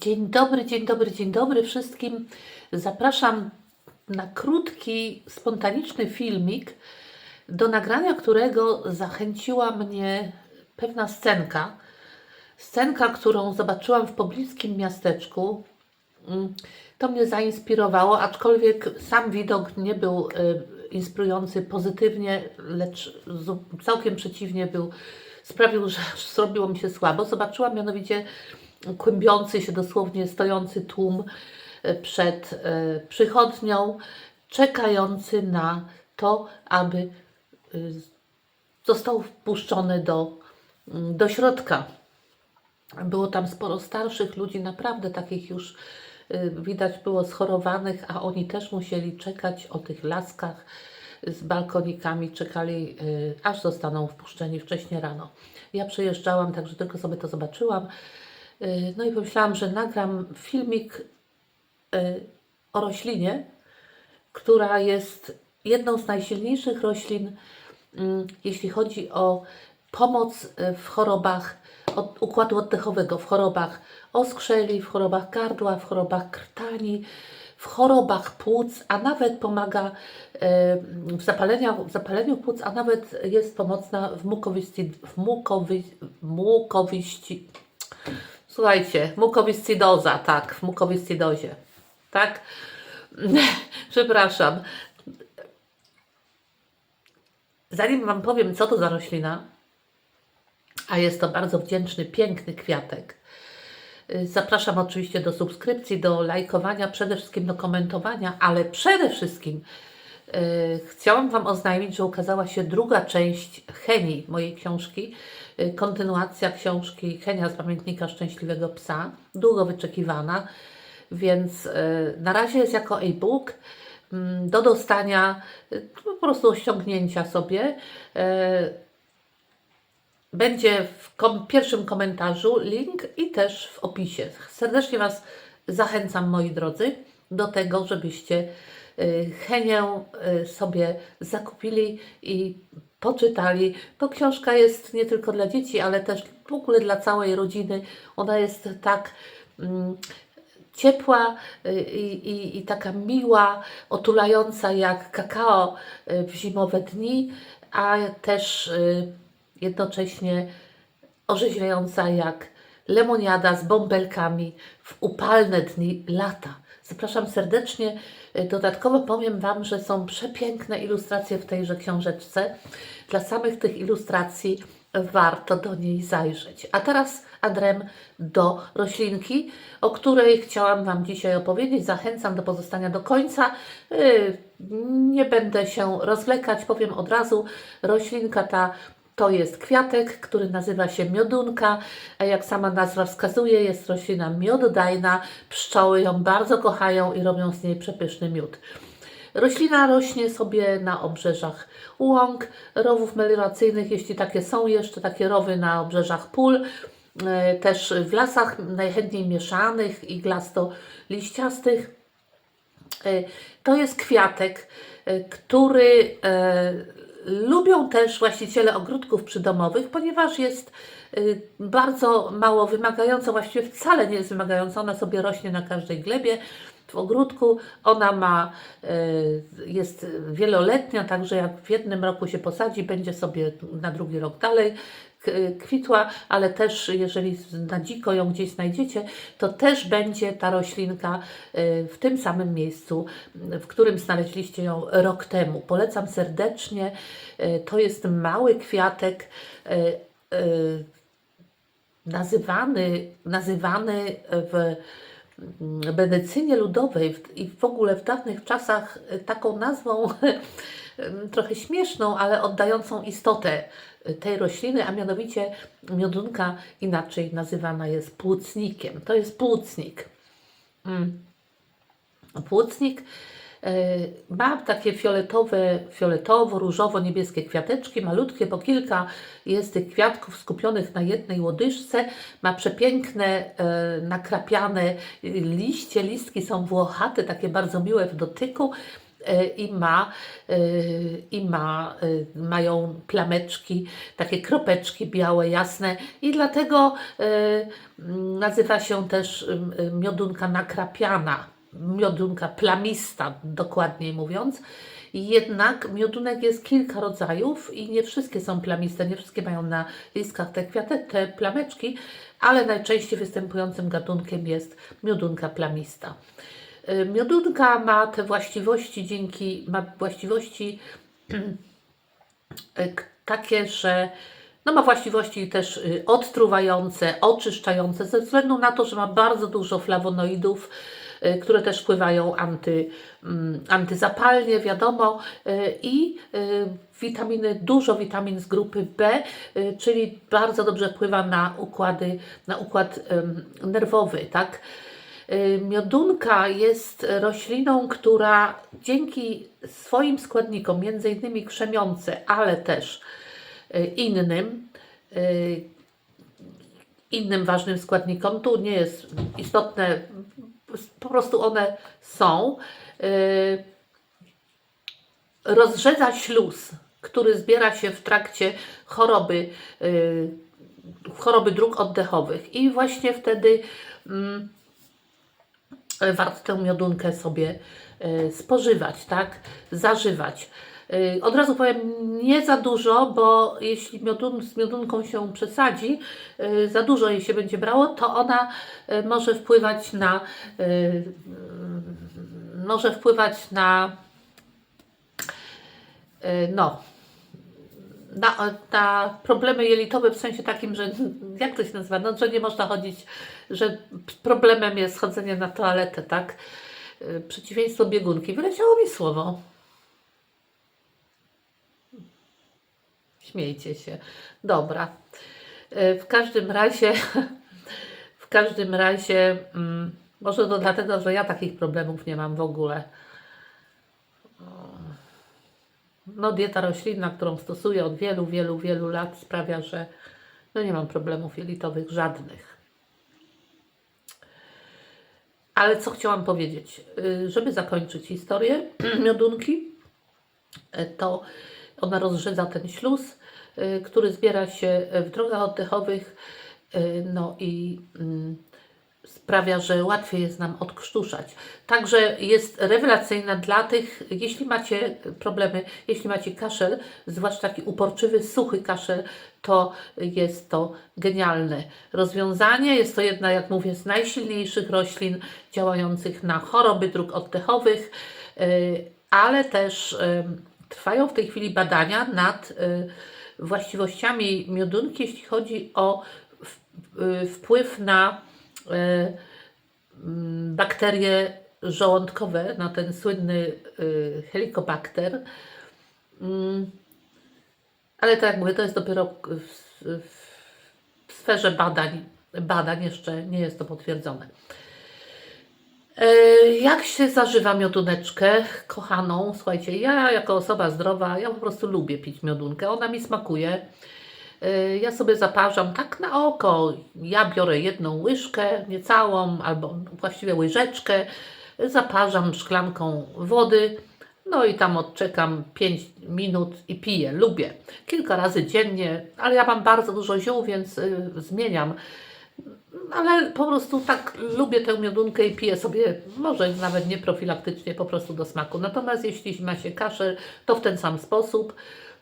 Dzień dobry, dzień dobry, dzień dobry wszystkim. Zapraszam na krótki, spontaniczny filmik, do nagrania którego zachęciła mnie pewna scenka. Scenka, którą zobaczyłam w pobliskim miasteczku. Mm, To mnie zainspirowało, aczkolwiek sam widok nie był y, inspirujący pozytywnie, lecz całkiem przeciwnie był, sprawił, że zrobiło mi się słabo. Zobaczyłam mianowicie kłębiący się dosłownie stojący tłum e, przed e, przychodnią, czekający na to, aby y, został wpuszczony do, mm, do środka. Było tam sporo starszych ludzi, naprawdę takich już widać było schorowanych, a oni też musieli czekać o tych laskach z balkonikami, czekali aż zostaną wpuszczeni wcześnie rano. Ja przejeżdżałam, także tylko sobie to zobaczyłam. Y, No i pomyślałam, że nagram filmik y, o roślinie, która jest jedną z najsilniejszych roślin, mm, jeśli chodzi o pomoc y, w chorobach układu oddechowego, w chorobach oskrzeli, w chorobach gardła, w chorobach krtani, w chorobach płuc, a nawet pomaga y, w, w zapaleniu płuc, a nawet jest pomocna w mukowisci, w mukowi, mukowiści, Słuchajcie, mukowiscidoza, tak, w mukowiscidozie, tak? Przepraszam. Zanim Wam powiem, co to za roślina, a jest to bardzo wdzięczny, piękny kwiatek, y, zapraszam oczywiście do subskrypcji, do lajkowania, przede wszystkim do komentowania, ale przede wszystkim chciałam Wam oznajmić, że ukazała się druga część Heni, mojej książki, y, kontynuacja książki Henia z pamiętnika Szczęśliwego Psa, długo wyczekiwana, więc y, na razie jest jako e-book mm, do dostania, y, po prostu ściągnięcia sobie. y, Będzie w kom- pierwszym komentarzu link i też w opisie. Serdecznie Was zachęcam, moi drodzy, do tego, żebyście y, Henię y, sobie zakupili i poczytali, bo książka jest nie tylko dla dzieci, ale też w ogóle dla całej rodziny. Ona jest tak mm, ciepła y, i, i, i taka miła, otulająca jak kakao w zimowe dni, a też jednocześnie orzeźwiająca jak lemoniada z bąbelkami w upalne dni lata. Zapraszam serdecznie. Dodatkowo powiem Wam, że są przepiękne ilustracje w tejże książeczce. Dla samych tych ilustracji warto do niej zajrzeć. A teraz adrem do roślinki, o której chciałam Wam dzisiaj opowiedzieć. Zachęcam do pozostania do końca. Yy, Nie będę się rozwlekać, powiem od razu. Roślinka ta to jest kwiatek, który nazywa się miodunka, a jak sama nazwa wskazuje, jest roślina miododajna. Pszczoły ją bardzo kochają i robią z niej przepyszny miód. Roślina rośnie sobie na obrzeżach łąk, rowów melioracyjnych, jeśli takie są jeszcze, takie rowy na obrzeżach pól, e, też w lasach najchętniej mieszanych i glasto-liściastych. E, To jest kwiatek, e, który e, lubią też właściciele ogródków przydomowych, ponieważ jest e, bardzo mało wymagająca, właściwie wcale nie jest wymagająca, ona sobie rośnie na każdej glebie w ogródku. Ona ma, e, jest wieloletnia, także jak w jednym roku się posadzi, będzie sobie na drugi rok dalej kwitła, ale też jeżeli na dziko ją gdzieś znajdziecie, to też będzie ta roślinka e, w tym samym miejscu, w którym znaleźliście ją rok temu. Polecam serdecznie. E, To jest mały kwiatek e, nazywany, nazywany w medycynie ludowej i w ogóle w dawnych czasach taką nazwą trochę śmieszną, ale oddającą istotę tej rośliny, a mianowicie miodunka inaczej nazywana jest płucnikiem. To jest płucnik. Mm. Płucnik e, ma takie fioletowe, fioletowo-różowo-niebieskie kwiateczki, malutkie, po kilka jest tych kwiatków skupionych na jednej łodyżce. Ma przepiękne, e, nakrapiane liście, listki są włochate, takie bardzo miłe w dotyku. e, i ma, i ma, mają plameczki, takie kropeczki białe, jasne i dlatego nazywa się też miodunka nakrapiana, miodunka plamista, dokładniej mówiąc. Jednak miodunek jest kilka rodzajów i nie wszystkie są plamiste, nie wszystkie mają na listkach te kwiaty, te plameczki, ale najczęściej występującym gatunkiem jest miodunka plamista. Y, Miodunka ma te właściwości dzięki, ma właściwości y, takie, że no ma właściwości też y, odtruwające, oczyszczające, ze względu na to, że ma bardzo dużo flawonoidów, które też wpływają anty, mm, antyzapalnie, wiadomo, y, i y, witaminy, dużo witamin z grupy B, y, czyli bardzo dobrze wpływa na układy, na układ nerwowy, tak? Y, Miodunka jest rośliną, która dzięki swoim składnikom, między innymi krzemiące, ale też y, innym, y, innym ważnym składnikom, tu nie jest istotne, po prostu one są, y, rozrzedza śluz, który zbiera się w trakcie choroby, y, choroby dróg oddechowych i właśnie wtedy mm, warto tę miodunkę sobie e, spożywać, tak? Zażywać. E, Od razu powiem, nie za dużo, bo jeśli miodun, z miodunką się przesadzi, e, za dużo jej się będzie brało, to ona e, może wpływać na może wpływać na no na, na problemy jelitowe w sensie takim, że jak to się nazywa, no, że nie można chodzić, że problemem jest chodzenie na toaletę, tak? Y, Przeciwieństwo biegunki. Wyleciało mi słowo. Śmiejcie się. Dobra. Y, W każdym razie, w każdym razie, mm, może to dlatego, że ja takich problemów nie mam w ogóle. no, dieta roślinna, którą stosuję od wielu, wielu, wielu lat sprawia, że no, nie mam problemów jelitowych żadnych. Ale co chciałam powiedzieć? Y, Żeby zakończyć historię miodunki, y, to ona rozrzedza ten śluz, który zbiera się w drogach oddechowych, y, no i mm, sprawia, że łatwiej jest nam odkrztuszać. Także jest rewelacyjna dla tych, jeśli macie problemy, jeśli macie kaszel, zwłaszcza taki uporczywy, suchy kaszel, to jest to genialne rozwiązanie. Jest to jedna, jak mówię, z najsilniejszych roślin działających na choroby dróg oddechowych, y, ale też y, trwają w tej chwili badania nad y, właściwościami miodunki, jeśli chodzi o y, wpływ na y, mm, bakterie żołądkowe, na ten słynny y, helikobakter. Mm, Ale tak jak mówię, to jest dopiero w sferze badań, badań, jeszcze nie jest to potwierdzone. E, Jak się zażywa mioduneczkę kochaną? Słuchajcie, ja jako osoba zdrowa, ja po prostu lubię pić miodunkę, ona mi smakuje. E, Ja sobie zaparzam tak na oko. Ja biorę jedną łyżkę, nie całą, albo właściwie łyżeczkę, zaparzam szklanką wody, no i tam odczekam 5 minut i piję. Lubię. Kilka razy dziennie, ale ja mam bardzo dużo ziół, więc y, zmieniam. Ale po prostu tak lubię tę miodunkę i piję sobie, może nawet nie profilaktycznie, po prostu do smaku. Natomiast jeśli ma się kaszel, to w ten sam sposób.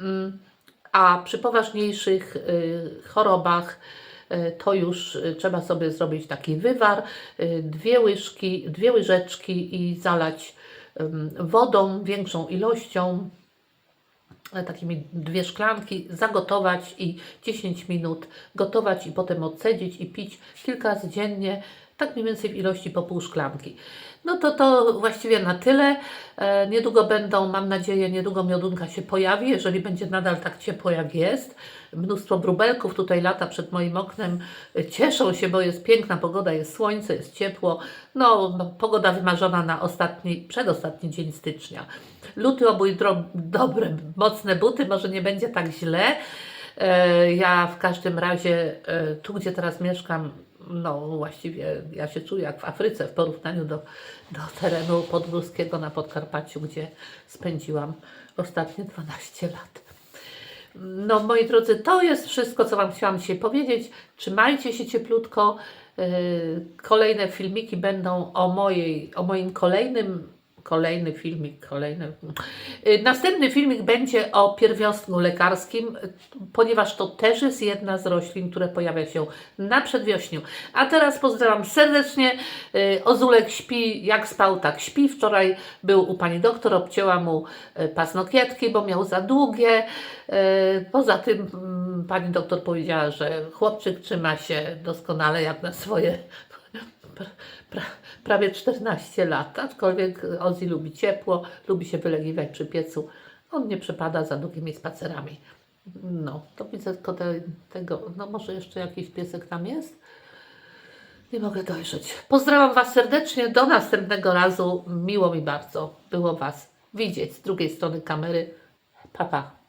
Mm, A przy poważniejszych y, chorobach y, to już y, trzeba sobie zrobić taki wywar, dwie łyżki, dwie łyżeczki i zalać wodą większą ilością, takimi dwie szklanki, zagotować i 10 minut gotować i potem odcedzić i pić kilka razy dziennie, tak mniej więcej w ilości po pół szklanki. No to to właściwie na tyle. E, niedługo będą, mam nadzieję, niedługo miodunka się pojawi, jeżeli będzie nadal tak ciepło jak jest. Mnóstwo brubelków tutaj lata przed moim oknem. Cieszą się, bo jest piękna pogoda, jest słońce, jest ciepło. No, no pogoda wymarzona na ostatni, przedostatni dzień stycznia. Luty obój dobre, mocne buty, może nie będzie tak źle. E, Ja w każdym razie, e, tu gdzie teraz mieszkam, no właściwie ja się czuję jak w Afryce w porównaniu do, do terenu podgórskiego na Podkarpaciu, gdzie spędziłam ostatnie 12 lat. No, moi drodzy, to jest wszystko, co Wam chciałam dzisiaj powiedzieć. Trzymajcie się cieplutko. Yy, Kolejne filmiki będą o mojej, o moim kolejnym, kolejny filmik, kolejny. Yy, Następny filmik będzie o pierwiostku lekarskim, ponieważ to też jest jedna z roślin, które pojawia się na przedwiośniu. A teraz pozdrawiam serdecznie. Yy, Ozulek śpi, jak spał, tak śpi. Wczoraj był u pani doktor, obcięła mu yy, pasnokietki, bo miał za długie. Poza tym mm, pani doktor powiedziała, że chłopczyk trzyma się doskonale jak na swoje prawie 14 lat, aczkolwiek Ozzy lubi ciepło, lubi się wylegiwać przy piecu. On nie przepada za długimi spacerami. No, to widzę tylko te, tego, no może jeszcze jakiś piesek tam jest? Nie mogę dojrzeć. Pozdrawiam Was serdecznie, do następnego razu. Miło mi bardzo było Was widzieć z drugiej strony kamery. Pa, pa.